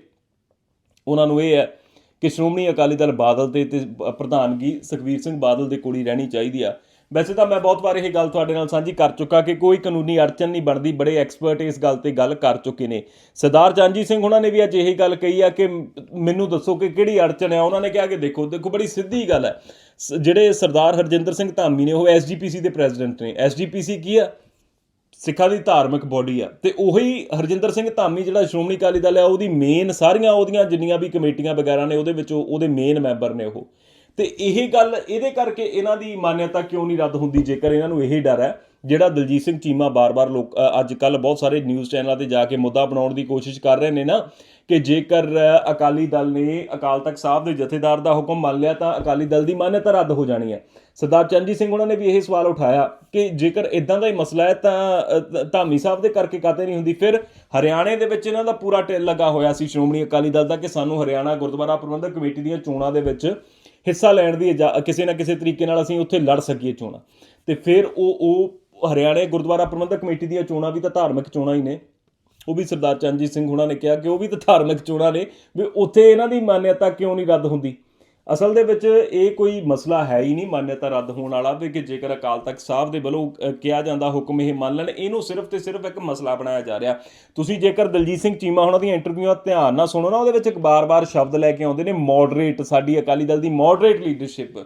ਉਹਨਾਂ ਨੂੰ ਇਹ ਹੈ ਕਿ ਸ਼੍ਰੋਮਣੀ ਅਕਾਲੀ ਦਲ ਬਾਦਲ ਦੇ ਤੇ ਪ੍ਰਧਾਨਗੀ ਸੁਖਵੀਰ ਸਿੰਘ ਬਾਦਲ ਦੇ ਕੋਲ ਹੀ ਰਹਿਣੀ ਚਾਹੀਦੀ ਆ। ਵੈਸੇ ਤਾਂ ਮੈਂ ਬਹੁਤ ਵਾਰ ਇਹ ਗੱਲ ਤੁਹਾਡੇ ਨਾਲ ਸਾਂਝੀ ਕਰ ਚੁੱਕਾ ਕਿ ਕੋਈ ਕਾਨੂੰਨੀ ਅੜਚਨ ਨਹੀਂ ਬਣਦੀ, ਬੜੇ ਐਕਸਪਰਟ ਇਸ ਗੱਲ ਤੇ ਗੱਲ ਕਰ ਚੁੱਕੇ ਨੇ। ਸਰਦਾਰ ਚੰਜੀ ਸਿੰਘ ਉਹਨਾਂ ਨੇ ਵੀ ਅੱਜ ਇਹੀ ਗੱਲ ਕਹੀ ਆ ਕਿ ਮੈਨੂੰ ਦੱਸੋ ਕਿ ਕਿਹੜੀ ਅੜਚਨ ਹੈ ਉਹਨਾਂ ਨੇ ਕਿਹਾ ਕਿ ਦੇਖੋ ਦੇਖੋ ਬੜੀ ਸਿੱਧੀ ਗੱਲ ਹੈ ਸ- ਜਿਹੜੇ ਸਰਦਾਰ ਹਰਜਿੰਦਰ ਸਿੰਘ ਧਾਮੀ ਨੇ, ਉਹ ਐਸਜੀਪੀਸੀ ਦੇ ਪ੍ਰੈਜ਼ੀਡੈਂਟ ਨੇ। ਐਸਜੀਪੀਸੀ ਕੀ ਆ? ਸਿੱਖਾਂ ਦੀ ਧਾਰਮਿਕ ਬੋਡੀ ਆ। ਤੇ ਉਹੀ ਹਰਜਿੰਦਰ ਸਿੰਘ ਧਾਮੀ, ਜਿਹੜਾ ਸ਼੍ਰੋਮਣੀ ਅਕਾਲੀ ਦਲ ਆ, ਉਹਦੀ ਮੇਨ ਸਾਰੀਆਂ ਉਹਦੀਆਂ ਜਿੰਨੀਆਂ ਵੀ ਕਮੇਟੀਆਂ ਵਗੈਰਾ ਨੇ, ਉਹਦੇ ਵਿੱਚ ਉਹਦੇ ਮੇਨ ਮੈਂਬਰ ਨੇ ਉਹ। ਤੇ ਇਹ ਗੱਲ, ਇਹਦੇ ਕਰਕੇ ਇਹਨਾਂ ਦੀ ਮਾਨਯਤਾ ਕਿਉਂ ਨਹੀਂ ਰੱਦ ਹੁੰਦੀ, ਜੇਕਰ ਇਹਨਾਂ ਨੂੰ ਇਹ ਡਰ ਹੈ? ਜਿਹੜਾ ਦਲਜੀਤ ਸਿੰਘ ਚੀਮਾ ਬਾਰ-ਬਾਰ ਲੋਕ ਅੱਜ ਕੱਲ ਬਹੁਤ ਸਾਰੇ ਨਿਊਜ਼ ਚੈਨਲਾਂ ਤੇ ਜਾ ਕੇ ਮੁੱਦਾ ਬਣਾਉਣ ਦੀ ਕੋਸ਼ਿਸ਼ ਕਰ ਰਹੇ ਨੇ ਨਾ ਕਿ ਜੇਕਰ ਅਕਾਲੀ ਦਲ ਨੇ ਅਕਾਲ ਤਖਤ ਸਾਹਿਬ ਦੇ ਜਥੇਦਾਰ ਦਾ ਹੁਕਮ ਮੰਨ ਲਿਆ ਤਾਂ ਅਕਾਲੀ ਦਲ ਦੀ ਮਾਨਤਾ ਰੱਦ ਹੋ ਜਾਣੀ ਹੈ। ਸਰਦਾਰ ਚੰਜੀ ਸਿੰਘ ਉਹਨਾਂ ਨੇ ਵੀ ਇਹ ਸਵਾਲ ਉਠਾਇਆ ਕਿ ਜੇਕਰ ਇਦਾਂ ਦਾ ਹੀ ਮਸਲਾ ਹੈ ਤਾਂ ਧਾਮੀ ਸਾਹਿਬ ਦੇ ਕਰਕੇ ਕਾਤੇ ਨਹੀਂ ਹੁੰਦੀ? ਫਿਰ ਹਰਿਆਣੇ ਦੇ ਵਿੱਚ ਇਹਨਾਂ ਦਾ ਪੂਰਾ ਟਿਲ ਲੱਗਾ ਹੋਇਆ ਸੀ ਸ਼੍ਰੋਮਣੀ ਅਕਾਲੀ ਦਲ ਦਾ ਕਿ ਸਾਨੂੰ ਹਰਿਆਣਾ ਗੁਰਦੁਆਰਾ ਪ੍ਰਬੰਧਕ ਕਮੇਟੀ ਦੀਆਂ ਚੋਣਾਂ ਦੇ ਵਿੱਚ ਹਿੱਸਾ ਲੈਣ ਦੀ ਇਜਾ- ਕਿਸੇ ਨਾ ਕਿਸੇ ਤਰੀਕੇ ਨਾਲ ਅਸੀਂ ਉੱਥੇ ਲੜ ਸਕੀਏ ਚੋਣਾਂ। ਤੇ ਫਿਰ ਉਹ ਉਹ ਹਰਿਆਣੇ ਗੁਰਦੁਆਰਾ ਪ੍ਰਬੰਧਕ ਕਮੇਟੀ ਦੀਆਂ ਚੋਣਾਂ ਵੀ ਤਾਂ ਧਾਰਮਿਕ ਚੋਣਾਂ ਹੀ ਨੇ। ਉਹ ਵੀ ਸਰਦਾਰ ਚੰਜੀਤ ਸਿੰਘ ਹੁਣਾਂ ਨੇ ਕਿਹਾ ਕਿ ਉਹ ਵੀ ਤਾਂ ਧਾਰਮਿਕ ਚੋਣਾਂ ਨੇ ਵੀ ਉੱਥੇ ਇਹਨਾਂ ਦੀ ਮਾਨਯਤਾ ਕਿਉਂ ਨਹੀਂ ਰੱਦ ਹੁੰਦੀ? ਅਸਲ ਦੇ ਵਿੱਚ ਇਹ ਕੋਈ ਮਸਲਾ ਹੈ ਹੀ ਨਹੀਂ ਮਾਨਯਤਾ ਰੱਦ ਹੋਣ ਵਾਲਾ ਵੀ ਕਿ ਜੇਕਰ ਅਕਾਲ ਤਖਤ ਸਾਹਿਬ ਦੇ ਵੱਲੋਂ ਕਿਹਾ ਜਾਂਦਾ ਹੁਕਮ ਇਹ ਮੰਨ ਲੈਣ, ਇਹਨੂੰ ਸਿਰਫ ਤੇ ਸਿਰਫ ਇੱਕ ਮਸਲਾ ਬਣਾਇਆ ਜਾ ਰਿਹਾ। ਤੁਸੀਂ ਜੇਕਰ ਦਲਜੀਤ ਸਿੰਘ ਚੀਮਾ ਉਹਨਾਂ ਦੀਆਂ ਇੰਟਰਵਿਊਆਂ ਧਿਆਨ ਨਾਲ ਸੁਣੋ ਨਾ, ਉਹਦੇ ਵਿੱਚ ਇੱਕ ਬਾਰ-ਬਾਰ ਸ਼ਬਦ ਲੈ ਕੇ ਆਉਂਦੇ ਨੇ ਮੋਡਰੇਟ ਸਾਡੀ ਅਕਾਲੀ ਦਲ ਦੀ moderate leadership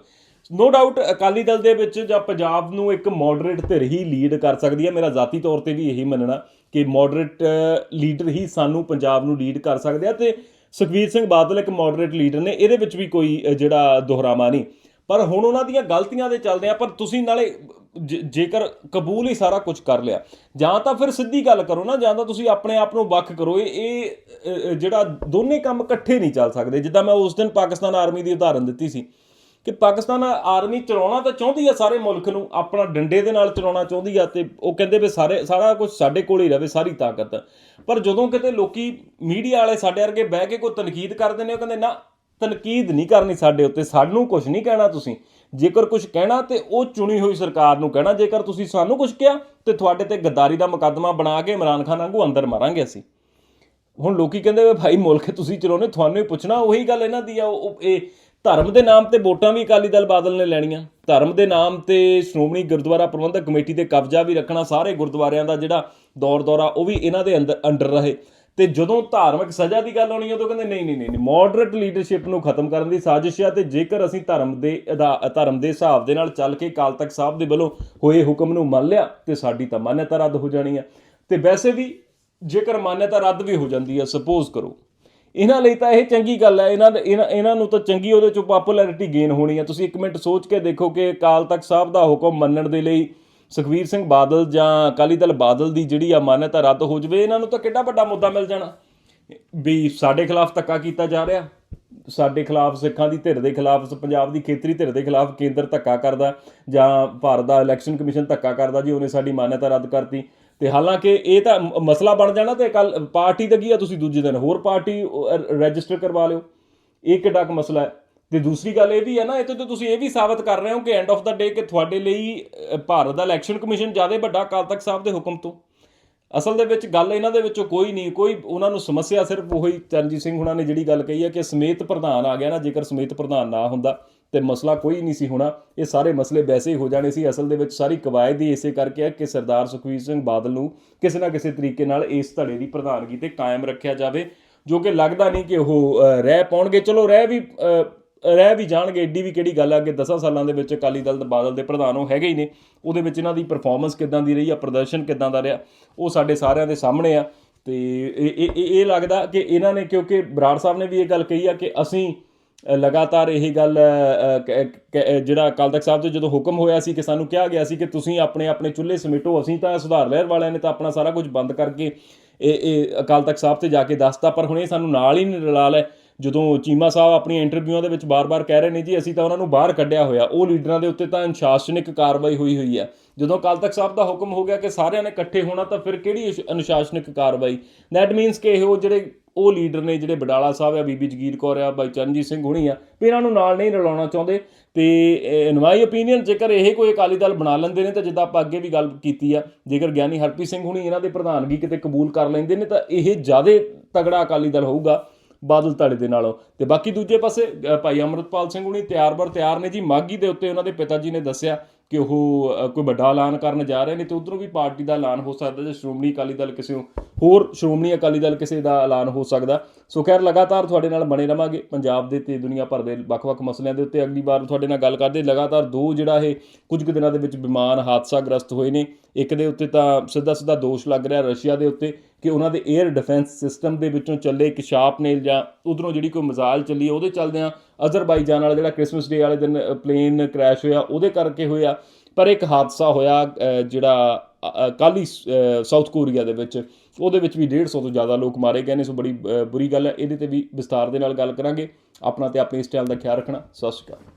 no doubt Akali Dal ਦੇ ਵਿੱਚ ਜਾਂ ਪੰਜਾਬ ਨੂੰ ਇੱਕ ਮੋਡਰੇਟ ਧਿਰ ਹੀ ਲੀਡ ਕਰ ਸਕਦੀ ਹੈ। ਮੇਰਾ ਜ਼ਾਤੀ ਤੌਰ ਤੇ ਵੀ ਇਹੀ ਮੰਨਣਾ ਕਿ ਮੋਡਰੇਟ ਲੀਡਰ ਹੀ ਸਾਨੂੰ ਪੰਜਾਬ ਨੂੰ ਲੀਡ ਕਰ ਸਕਦੇ ਆ ਤੇ ਸੁਖਵੀਰ ਸਿੰਘ ਬਾਦਲ ਇੱਕ ਮੋਡਰੇਟ ਲੀਡਰ ਨੇ। ਇਹਦੇ ਵਿੱਚ ਵੀ ਕੋਈ ਜਿਹੜਾ ਦੁਹਰਾਵਾ ਨਹੀਂ। ਪਰ ਹੁਣ ਉਹਨਾਂ ਦੀਆਂ ਗਲਤੀਆਂ ਦੇ ਚੱਲਦੇ ਆ, ਪਰ ਤੁਸੀਂ ਨਾਲੇ ਜ- ਜੇਕਰ ਕਬੂਲ ਹੀ ਸਾਰਾ ਕੁਝ ਕਰ ਲਿਆ, ਜਾਂ ਤਾਂ ਫਿਰ ਸਿੱਧੀ ਗੱਲ ਕਰੋ ਨਾ, ਜਾਂ ਤਾਂ ਤੁਸੀਂ ਆਪਣੇ ਆਪ ਨੂੰ ਵੱਖ ਕਰੋ। ਇਹ ਜਿਹੜਾ ਦੋਨੇ ਕੰਮ ਇਕੱਠੇ ਨਹੀਂ ਚੱਲ ਸਕਦੇ। ਜਿੱਦਾਂ ਮੈਂ ਉਸ ਦਿਨ ਪਾਕਿਸਤਾਨ ਆਰਮੀ ਦੀ ਉਦਾਹਰਨ ਦਿੱਤੀ ਸੀ। ਕਿ ਪਾਕਿਸਤਾਨ ਆਰਮੀ ਚਲਾਉਣਾ ਤਾਂ ਚਾਹੁੰਦੀ ਆ ਸਾਰੇ ਮੁਲਕ ਨੂੰ, ਆਪਣਾ ਡੰਡੇ ਦੇ ਨਾਲ ਚਲਾਉਣਾ ਚਾਹੁੰਦੀ ਆ ਤੇ ਉਹ ਕਹਿੰਦੇ ਵੀ ਸਾਰੇ, ਸਾਰਾ ਕੁਝ ਸਾਡੇ ਕੋਲ ਹੀ ਰਵੇ, ਸਾਰੀ ਤਾਕਤ। ਪਰ ਜਦੋਂ ਕਿਤੇ ਲੋਕੀ ਮੀਡੀਆ ਵਾਲੇ ਸਾਡੇ ਵਰਗੇ ਬਹਿ ਕੇ ਕੋਈ ਤਨਕੀਦ ਕਰਦੇ ਨੇ ਉਹ ਕਹਿੰਦੇ, ਨਾ, ਤਨਕੀਦ ਨਹੀਂ ਕਰਨੀ ਸਾਡੇ ਉੱਤੇ, ਸਾਨੂੰ ਕੁਝ ਨਹੀਂ ਕਹਿਣਾ ਤੁਸੀਂ। ਜੇਕਰ ਕੁਝ ਕਹਿਣਾ ਤੇ ਉਹ ਚੁਣੀ ਹੋਈ ਸਰਕਾਰ ਨੂੰ ਕਹਿਣਾ, ਜੇਕਰ ਤੁਸੀਂ ਸਾਨੂੰ ਕੁਝ ਕਿਹਾ ਤੇ ਤੁਹਾਡੇ ਤੇ ਗੱਦਾਰੀ ਦਾ ਮੁਕੱਦਮਾ ਬਣਾ ਕੇ ਇਮਰਾਨ ਖਾਨ ਵਾਂਗੂ ਅੰਦਰ ਮਾਰਾਂਗੇ ਅਸੀਂ। ਹੁਣ ਲੋਕੀ ਕਹਿੰਦੇ ਵੇ, ਭਾਈ, ਮੁਲਕ ਤੁਸੀਂ ਚਲਾਉਨੇ ਤੁਹਾਨੂੰ ਹੀ ਪੁੱਛਣਾ, ਉਹੀ ਗੱਲ ਇਹਨਾਂ ਦੀ ਆ ਉਹ ਉਹ, ਇਹ ਧਰਮ ਦੇ ਨਾਮ ਤੇ ਵੋਟਾਂ ਵੀ ਅਕਾਲੀ ਦਲ ਬਾਦਲ ਨੇ ਲੈਣੀਆਂ। ਧਰਮ ਦੇ ਨਾਮ ਤੇ ਸ਼੍ਰੋਮਣੀ ਗੁਰਦੁਆਰਾ ਪ੍ਰਬੰਧਕ ਕਮੇਟੀ ਤੇ ਕਬਜ਼ਾ ਵੀ ਰੱਖਣਾ ਸਾਰੇ ਗੁਰਦੁਆਰਿਆਂ ਦਾ ਜਿਹੜਾ ਦੌਰ ਦੌਰਾ, ਉਹ ਵੀ ਇਹਨਾਂ ਦੇ ਅੰਦਰ, ਅੰਡਰ ਰਹੇ। ਤੇ ਜਦੋਂ ਧਾਰਮਿਕ ਸਜ਼ਾ ਦੀ ਗੱਲ ਆਉਣੀ ਉਦੋਂ ਕਹਿੰਦੇ ਨਹੀਂ ਨਹੀਂ ਨਹੀਂ ਮੋਡਰੇਟ ਲੀਡਰਸ਼ਿਪ ਨੂੰ ਖਤਮ ਕਰਨ ਦੀ ਸਾਜ਼ਿਸ਼ ਹੈ ਤੇ ਜੇਕਰ ਅਸੀਂ ਧਰਮ ਦੇ ਅਦਾ- ਧਰਮ ਦੇ ਹਿਸਾਬ ਦੇ ਨਾਲ ਚੱਲ ਕੇ ਕਾਲ ਤੱਕ ਸਾਹਿਬ ਦੇ ਵੱਲੋਂ ਹੋਏ ਹੁਕਮ ਨੂੰ ਮੰਨ ਲਿਆ, ਤੇ ਸਾਡੀ ਤਾਂ ਮਾਨਤਾ ਰੱਦ ਹੋ ਜਾਣੀ ਹੈ ਤੇ ਵੈਸੇ ਵੀ ਜੇਕਰ ਮਾਨਤਾ ਰੱਦ ਵੀ ਹੋ ਜਾਂਦੀ ਹੈ ਸਪੋਜ਼ ਕਰੋ ਇਹਨਾਂ ਲਈ ਤਾਂ ਇਹ ਚੰਗੀ ਗੱਲ ਹੈ, ਇਹਨਾਂ ਇਹਨਾਂ ਇਹਨਾਂ ਨੂੰ ਤਾਂ ਚੰਗੀ ਉਹਦੇ ਚੋਂ ਪਪੂਲੈਰਿਟੀ ਗੇਨ ਹੋਣੀ ਹੈ। ਤੁਸੀਂ ਇੱਕ ਮਿੰਟ ਸੋਚ ਕੇ ਦੇਖੋ ਕਿ ਅਕਾਲ ਤਖਤ ਸਾਹਿਬ ਦਾ ਹੁਕਮ ਮੰਨਣ ਦੇ ਲਈ ਸੁਖਵੀਰ ਸਿੰਘ ਬਾਦਲ ਜਾਂ ਅਕਾਲੀ ਦਲ ਬਾਦਲ ਦੀ ਜਿਹੜੀ ਆ ਮਾਨਯਤਾ ਰੱਦ ਹੋ ਜਵੇ, ਇਹਨਾਂ ਨੂੰ ਤਾਂ ਕਿੱਡਾ ਵੱਡਾ ਮੁੱਦਾ ਮਿਲ ਜਾਣਾ। ਵੀ ਸਾਡੇ ਖਿਲਾਫ ਧੱਕਾ ਕੀਤਾ ਜਾ ਰਿਹਾ। ਸਾਡੇ ਖਿਲਾਫ ਸਿੱਖਾਂ ਦੀ ਧਿਰ ਦੇ ਖਿਲਾਫ, ਪੰਜਾਬ ਦੀ ਖੇਤਰੀ ਧਿਰ ਦੇ ਖਿਲਾਫ ਕੇਂਦਰ ਧੱਕਾ ਕਰਦਾ ਜਾਂ ਭਾਰਤ ਦਾ ਇਲੈਕਸ਼ਨ ਕਮਿਸ਼ਨ ਧੱਕਾ ਕਰਦਾ ਜੀ, ਉਹਨੇ ਸਾਡੀ ਮਾਨਤਾ ਰੱਦ ਕਰਤੀ। ਤੇ ਹਾਲਾਂਕਿ ਇਹ ਤਾਂ ਮ- ਮਸਲਾ ਬਣ ਜਾਣਾ ਤੇ ਕੱਲ ਪਾਰਟੀ ਦਾ ਕੀ ਆ ਤੁਸੀਂ ਦੂਜੇ ਦਿਨ ਹੋਰ ਪਾਰਟੀ ਰਜਿਸਟਰ ਕਰਵਾ ਲਿਓ। ਇਹ ਕਿੱਡਾ ਕੁ ਮਸਲਾ ਹੈ। ਤੇ ਦੂਸਰੀ ਗੱਲ ਇਹ ਵੀ ਹੈ ਨਾ ਇਹ ਤੋਂ ਤੁਸੀਂ ਇਹ ਵੀ ਸਾਬਤ ਕਰ ਰਹੇ ਹੋ ਕਿ ਐਂਡ ਆਫ ਦਾ ਡੇ ਕਿ ਤੁਹਾਡੇ ਲਈ ਭਾਰਤ ਦਾ ਇਲੈਕਸ਼ਨ ਕਮਿਸ਼ਨ ਜ਼ਿਆਦਾ ਵੱਡਾ ਅਕਾਲ ਤਖਤ ਸਾਹਿਬ ਦੇ ਹੁਕਮ ਤੋਂ। ਅਸਲ ਦੇ ਵਿੱਚ ਗੱਲ ਇਹਨਾਂ ਦੇ ਵਿੱਚੋਂ ਕੋਈ ਨਹੀਂ, ਕੋਈ ਉਹਨਾਂ ਨੂੰ ਸਮੱਸਿਆ ਸਿਰਫ ਉਹੀ ਚਰਨਜੀਤ ਸਿੰਘ ਹੁਣਾਂ ਨੇ ਜਿਹੜੀ ਗੱਲ ਕਹੀ ਹੈ ਕਿ ਸਮੇਤ ਪ੍ਰਧਾਨ ਆ ਗਿਆ ਨਾ, ਜੇਕਰ ਸਮੇਤ ਪ੍ਰਧਾਨ ਨਾ ਹੁੰਦਾ। ਤੇ ਮਸਲਾ ਕੋਈ ਨਹੀਂ ਸੀ ਹੋਣਾ। ਇਹ ਸਾਰੇ ਮਸਲੇ ਵੈਸੇ ਹੀ ਹੋ ਜਾਣੇ ਸੀ। ਅਸਲ ਦੇ ਵਿੱਚ ਸਾਰੀ ਕਵਾਇਦ ਹੀ ਇਸੇ ਕਰਕੇ ਹੈ ਕਿ ਸਰਦਾਰ ਸੁਖਵੀਰ ਸਿੰਘ ਬਾਦਲ ਨੂੰ ਕਿਸੇ ਨਾ ਕਿਸੇ ਤਰੀਕੇ ਨਾਲ ਇਸ ਧੜੇ ਦੀ ਪ੍ਰਧਾਨਗੀ ਤੇ ਕਾਇਮ ਰੱਖਿਆ ਜਾਵੇ, ਜੋ ਕਿ ਲੱਗਦਾ ਨਹੀਂ ਕਿ ਉਹ ਰਹਿ ਪਾਉਣਗੇ। ਚਲੋ, ਰਹਿ ਵੀ ਰਹਿ ਵੀ ਜਾਣਗੇ। ਏਡੀ ਵੀ ਕਿਹੜੀ ਗੱਲ ਆ ਕਿ 10 ਸਾਲਾਂ ਦੇ ਵਿੱਚ ਅਕਾਲੀ ਦਲ ਦੇ ਬਾਦਲ ਦੇ ਪ੍ਰਧਾਨ ਉਹ ਹੈਗੇ ਹੀ ਨੇ। ਉਹਦੇ ਵਿੱਚ ਇਹਨਾਂ ਦੀ ਪਰਫਾਰਮੈਂਸ ਕਿੱਦਾਂ ਦੀ ਰਹੀ ਆ, ਪ੍ਰਦਰਸ਼ਨ ਕਿੱਦਾਂ ਦਾ ਰਿਹਾ, ਉਹ ਸਾਡੇ ਸਾਰਿਆਂ ਦੇ ਸਾਹਮਣੇ ਆ। ਤੇ ਇਹ ਇਹ ਲੱਗਦਾ ਕਿ ਇਹਨਾਂ ਨੇ ਕਿਉਂਕਿ ਬਰਾੜ ਸਾਹਿਬ ਨੇ ਵੀ ਇਹ ਗੱਲ ਕਹੀ ਆ ਕਿ ਅਸੀਂ ਲਗਾਤਾਰ ਇਹ ਗੱਲ ਕ- ਕ- ਜਿਹੜਾ ਅਕਾਲ ਤਖਤ ਸਾਹਿਬ ਤੋਂ ਜਦੋਂ ਹੁਕਮ ਹੋਇਆ ਸੀ ਕਿ ਸਾਨੂੰ ਕਿਹਾ ਗਿਆ ਸੀ ਕਿ ਤੁਸੀਂ ਆਪਣੇ ਆਪਣੇ ਚੁੱਲ੍ਹੇ ਸਮੇਟੋ, ਅਸੀਂ ਤਾਂ ਸੁਧਾਰ ਲਹਿਰ ਵਾਲਿਆਂ ਨੇ ਤਾਂ ਆਪਣਾ ਸਾਰਾ ਕੁਝ ਬੰਦ ਕਰਕੇ ਇਹ ਇਹ ਅਕਾਲ ਤਖਤ ਸਾਹਿਬ ਤੇ ਜਾ ਕੇ ਦੱਸਤਾ, ਪਰ ਹੁਣ ਇਹ ਸਾਨੂੰ ਨਾਲ ਹੀ ਨਹੀਂ ਰਲਾ ਲੈ। ਜਦੋਂ ਚੀਮਾ ਸਾਹਿਬ ਆਪਣੀਆਂ ਇੰਟਰਵਿਊਆਂ ਦੇ ਵਿੱਚ ਬਾਰ-ਬਾਰ ਕਹਿ ਰਹੇ ਨੇ ਜੀ, ਅਸੀਂ ਤਾਂ ਉਹਨਾਂ ਨੂੰ ਬਾਹਰ ਕੱਢਿਆ ਹੋਇਆ। ਉਹ ਲੀਡਰਾਂ ਦੇ ਉੱਤੇ ਤਾਂ ਅਨੁਸ਼ਾਸਨਿਕ ਕਾਰਵਾਈ ਹੋਈ ਹੋਈ ਹੈ। ਜਦੋਂ ਅਕਾਲ ਤਖਤ ਸਾਹਿਬ ਦਾ ਹੁਕਮ ਹੋ ਗਿਆ ਕਿ ਸਾਰਿਆਂ ਨੇ ਇਕੱਠੇ ਹੋਣਾ, ਤਾਂ ਫਿਰ ਕਿਹੜੀ ਅਸ਼- ਅਨੁਸ਼ਾਸਨਿਕ ਕਾਰਵਾਈ? ਦੈਟ ਮੀਨਸ ਕਿ ਇਹ ਉਹ ਜਿਹੜੇ ਉਹ ਲੀਡਰ ਨੇ ਜਿਹੜੇ ਬਡਾਲਾ ਸਾਹਿਬ ਆ, ਬੀਬੀ ਜਗੀਰ ਕੌਰ ਆ ਬਾਈ ਚਰਨਜੀਤ ਸਿੰਘ ਹੁਣੀ ਆ, ਵੀ ਇਹਨਾਂ ਨੂੰ ਨਾਲ ਨਹੀਂ ਰਲਾਉਣਾ ਚਾਹੁੰਦੇ। ਤੇ ਇਨ ਮਾਈ ਓਪੀਨੀਅਨ ਜੇਕਰ ਇਹ ਕੋਈ ਅਕਾਲੀ ਦਲ ਬਣਾ ਲੈਂਦੇ ਨੇ, ਤਾਂ ਜਿੱਦਾਂ ਆਪਾਂ ਅੱਗੇ ਵੀ ਗੱਲ ਕੀਤੀ ਆ, ਜੇਕਰ ਗਿਆਨੀ ਹਰਪ੍ਰੀਤ ਸਿੰਘ ਹੁਣੀ ਇਹਨਾਂ ਦੇ ਪ੍ਰਧਾਨਗੀ ਕਿਤੇ ਕਬੂਲ ਕਰ ਲੈਂਦੇ ਨੇ, ਤਾਂ ਇਹ ਜ਼ਿਆਦਾ ਤਗੜਾ ਅਕਾਲੀ ਦਲ ਹੋਊਗਾ ਬਾਦਲ ਧੜੇ ਦੇ ਨਾਲੋਂ। ਤੇ ਬਾਕੀ ਦੂਜੇ ਪਾਸੇ ਭਾਈ ਅਮਰਤਪਾਲ ਸਿੰਘ ਹੁਣੀ ਤਿਆਰ ਬਰ ਤਿਆਰ ਨੇ ਜੀ। ਮਾਗੀ ਦੇ ਉੱਤੇ ਉਹਨਾਂ ਦੇ ਪਿਤਾ ਜੀ ਨੇ ਦੱਸਿਆ ਕਿ ਉਹ ਕੋਈ ਵੱਡਾ ਐਲਾਨ ਕਰਨ ਜਾ ਰਹੇ ਨੇ ਤੇ ਉਧਰੋਂ ਵੀ ਪਾਰਟੀ ਦਾ ਐਲਾਨ ਹੋ ਸਕਦਾ ਜਾਂ ਸ਼੍ਰੋਮਣੀ ਅਕਾਲੀ ਦਲ ਕਿਸੇ ਹੋਰ ਸ਼੍ਰੋਮਣੀ ਅਕਾਲੀ ਦਲ ਕਿਸੇ ਦਾ ਐਲਾਨ ਹੋ ਸਕਦਾ। ਸੋ ਖੈਰ, ਲਗਾਤਾਰ ਤੁਹਾਡੇ ਨਾਲ ਬਣੇ ਰਵਾਂਗੇ ਪੰਜਾਬ ਦੇ ਤੇ ਦੁਨੀਆ ਭਰ ਦੇ ਵੱਖ-ਵੱਖ ਮਸਲਿਆਂ ਦੇ ਉੱਤੇ। ਅਗਲੀ ਵਾਰ ਤੁਹਾਡੇ ਨਾਲ ਗੱਲ ਕਰਦੇ, ਲਗਾਤਾਰ ਦੋ ਜਿਹੜਾ ਇਹ ਕੁਝ ਕੁ ਦਿਨਾਂ ਦੇ ਵਿੱਚ ਵਿਮਾਨ ਹਾਦਸਾ ਗ੍ਰਸਤ ਹੋਏ ਨੇ। ਇੱਕ ਦੇ ਉੱਤੇ ਤਾਂ ਸਿੱਧਾ ਸਿੱਧਾ ਦੋਸ਼ ਲੱਗ ਰਿਹਾ ਰਸ਼ੀਆ ਦੇ ਉੱਤੇ ਕਿ ਉਹਨਾਂ ਦੇ 에ਅਰ ਡਿਫੈਂਸ ਸਿਸਟਮ ਦੇ ਵਿੱਚੋਂ ਚੱਲੇ ਇੱਕ ਸ਼ਾਰਪ ਨੇਲ ਜਾਂ ਉਧਰੋਂ ਜਿਹੜੀ ਕੋਈ ਮਿਜ਼ਾਈਲ ਚੱਲੀ ਉਹਦੇ ਚੱਲਦਿਆਂ ਅਜ਼ਰਬਾਈਜਾਨ ਵਾਲਾ ਜਿਹੜਾ ਕ੍ਰਿਸਮਸ ਡੇ ਵਾਲੇ ਦਿਨ ਪਲੇਨ ਕ੍ਰੈਸ਼ ਹੋਇਆ ਉਹਦੇ ਕਰਕੇ ਹੋਇਆ। ਪਰ ਇੱਕ ਹਾਦਸਾ ਹੋਇਆ ਜਿਹੜਾ ਕੱਲ ਹੀ ਸਾਊਥ ਕੋਰੀਆ ਦੇ ਵਿੱਚ। ਉਹਦੇ ਵਿੱਚ ਵੀ 150 ਤੋਂ ਜ਼ਿਆਦਾ ਲੋਕ ਮਾਰੇ ਗਏ ਨੇ ਸੋ ਬੜੀ ਅ, ਬੁਰੀ ਗੱਲ ਹੈ। ਇਹਦੇ ਤੇ ਵੀ ਵਿਸਤਾਰ ਦੇ ਨਾਲ ਗੱਲ ਕਰਾਂਗੇ। ਆਪਣਾ ਤੇ ਆਪਣੇ ਇਸ ਚੈਨਲ ਦਾ ਖਿਆਲ ਰੱਖਣਾ। ਸਤਿ ਸ਼੍ਰੀ ਅਕਾਲ।